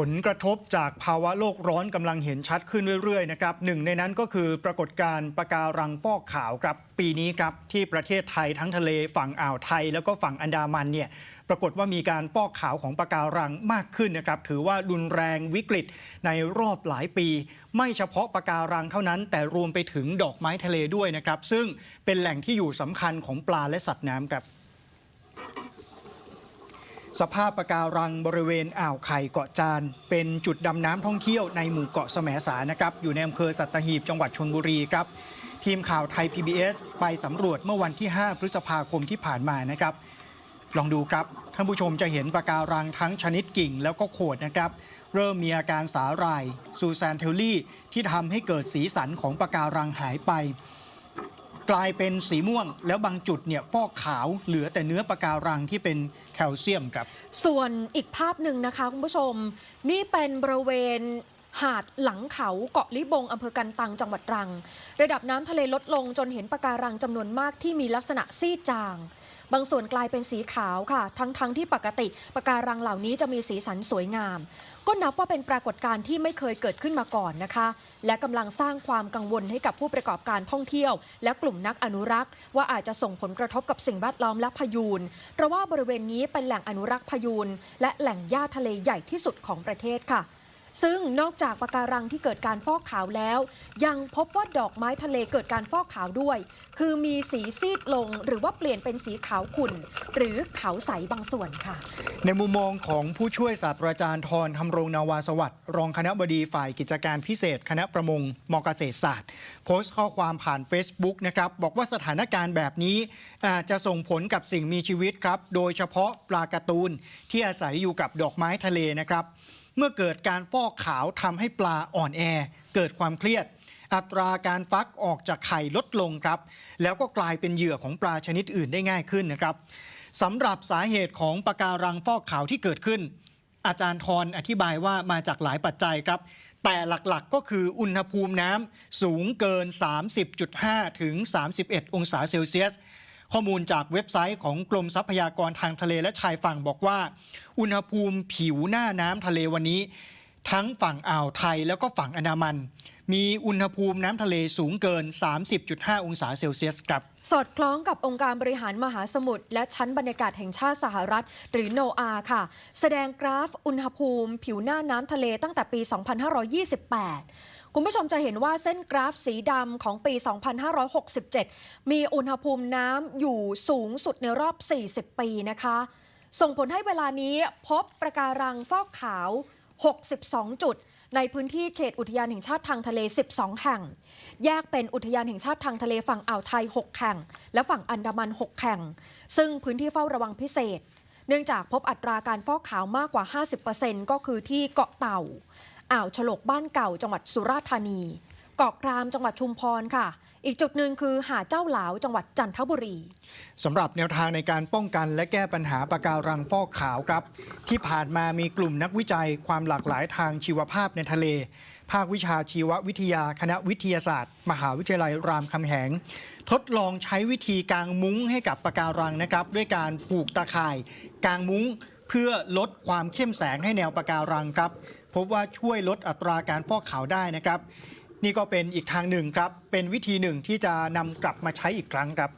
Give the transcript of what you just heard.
ผลกระทบจากภาวะโลกร้อนกำลังเห็นชัดขึ้นเรื่อยๆนะครับหนึ่งในนั้นก็คือปรากฏการณ์ปะการังฟอกขาวครับ ปีนี้ครับที่ประเทศไทยทั้งทะเลฝั่งอ่าวไทย แล้วก็ฝั่งอันดามันเนี่ยปรากฏว่ามีการฟอกขาวของปะการังมากขึ้นนะครับถือว่ารุนแรงวิกฤตในรอบหลายปี ไม่เฉพาะปะการังเท่านั้น แต่รวมไปถึงดอกไม้ทะเลด้วยนะครับซึ่งเป็นแหล่งที่อยู่สำคัญของปลาและสัตว์น้ำครับ สภาพปะการังบริเวณอ่าวไข่เกาะจาน เป็นจุดดำน้ำท่องเที่ยวในหมู่เกาะแสมสารนะครับ อยู่ในอำเภอสัตหีบจังหวัดชนบุรีครับ ทีมข่าวไทย PBS ไปสำรวจเมื่อวันที่ 5 พฤษภาคมที่ผ่านมานะครับ ลองดูครับท่านผู้ชมจะเห็นปะการังทั้งชนิดกิ่งแล้วก็โขดนะครับ เริ่มมีอาการสาหร่ายซูซานเทลลี่ที่ทำให้เกิดสีสันของปะการังหายไปกลายเป็นสีม่วง แล้วบางจุดเนี่ยฟอกขาวเหลือแต่เนื้อปะการังที่เป็น แคลเซียมครับ ส่วนอีกภาพหนึ่งนะคะคุณผู้ชม นี่เป็นบริเวณหาดหลังเขาเกาะลิบงอำเภอกันตังจังหวัดตรัง ระดับน้ำทะเลลดลงจนเห็นปะการังจำนวนมากที่มีลักษณะซีดจาง บางส่วนกลายเป็นสีขาวค่ะ ทั้งๆทที่ปกติปะการังเหล่านี้จะมีสีสันสวยงาม ก็นับว่าเป็นปรากฏการณ์ที่ไม่เคยเกิดขึ้นมาก่อนนะคะ และกำลังสร้างความกังวลให้กับผู้ประกอบการท่องเที่ยว และกลุ่มนักอนุรักษ์ ว่าอาจจะส่งผลกระทบกับสิ่งแวดล้อมและพายูนเพราะว่าบริเวณนี้เป็นแหล่งอนุรักษ์พายูนและแหล่งหญ้าทะเลใหญ่ที่สุดของประเทศค่ะ ซึ่งนอกจากปะการังที่เกิดการฟอกขาวแล้ว ยังพบว่าดอกไม้ทะเลเกิดการฟอกขาวด้วย คือมีสีซีดลงหรือว่าเปลี่ยนเป็นสีขาวขุ่น หรือขาวใสบางส่วนค่ะ ในมุมมองของผู้ช่วยศาสตราจารย์ทรธำรงนาวาสวัสดิ์รองคณะบดีฝ่ายกิจการพิเศษ คณะประมงมเกษตรศาสตร์ โพสต์ข้อความผ่าน Facebook นะครับบอกว่าสถานการณ์แบบนี้อาจจะส่งผลกับสิ่งมีชีวิตครับ โดยเฉพาะปลาการ์ตูนที่อาศัยอยู่กับดอกไม้ทะเลนะครับ เมื่อเกิดการฟอกขาวทำให้ปลาอ่อนแอ เกิดความเครียด อัตราการฟักออกจากไข่ลดลงครับ แล้วก็กลายเป็นเหยื่อของปลาชนิดอื่นได้ง่ายขึ้นนะครับสำหรับสาเหตุของปะการังฟอกขาวที่เกิดขึ้น อาจารย์ทรอธิบายว่ามาจากหลายปัจจัยครับ แต่หลักๆก็คืออุณหภูมิน้ำสูงเกิน 30.5 ถึง 31 องศาเซลเซียส ข้อมูลจากเว็บไซต์ของกรมทรัพยากรทางทะเลและชายฝั่งบอกว่า อุณหภูมิผิวหน้าน้ำทะเลวันนี้ ทั้งฝั่งอ่าวไทยแล้วก็ฝั่งอันดามัน มีอุณหภูมิน้ำทะเลสูงเกิน 30.5 องศาเซลเซียสครับ สอดคล้องกับองค์การบริหารมหาสมุทรและชั้นบรรยากาศแห่งชาติสหรัฐ หรือโนอาค่ะ แสดงกราฟอุณหภูมิ ผิวหน้าน้ำทะเลตั้งแต่ปี 2528 คุณผู้ชมจะเห็นว่าเส้นกราฟสีดำของปี 2567 มีอุณหภูมิน้ำอยู่สูงสุดในรอบ 40 ปีนะคะ ส่งผลให้เวลานี้พบประการังฟอกขาว 62 จุด ในพื้นที่เขตอุทยานแห่งชาติทางทะเล 12 แห่ง แยกเป็นอุทยานแห่งชาติทางทะเลฝั่งอ่าวไทย 6 แห่ง และฝั่งอันดามัน 6 แห่ง ซึ่งพื้นที่เฝ้าระวังพิเศษ เนื่องจากพบอัตราการฟอกขาวมากกว่า 50%ก็คือที่เกาะเต่า อ่าวฉลกบ้านเก่าจังหวัดสุราษฎร์ธานีเกาะกรามจังหวัดชุมพรค่ะ อีกจุดหนึ่งคือหาดเจ้าหลาวจังหวัดจันทบุรีสำหรับแนวทางในการป้องกันและแก้ปัญหาปะการังฟอกขาวครับ ที่ผ่านมามีกลุ่มนักวิจัยความหลากหลายทางชีวภาพในทะเล ภาควิชาชีววิทยาคณะวิทยาศาสตร์ มหาวิทยาลัยรามคำแหง ทดลองใช้วิธีกางมุ้งให้กับปะการังนะครับ ด้วยการผูกตาข่าย กางมุ้งเพื่อลดความเข้มแสงให้แนวปะการังครับ พบว่าช่วยลดอัตราการฟอกขาวได้นะครับ นี่ก็เป็นอีกทางหนึ่งครับ เป็นวิธีหนึ่งที่จะนำกลับมาใช้อีกครั้งครับ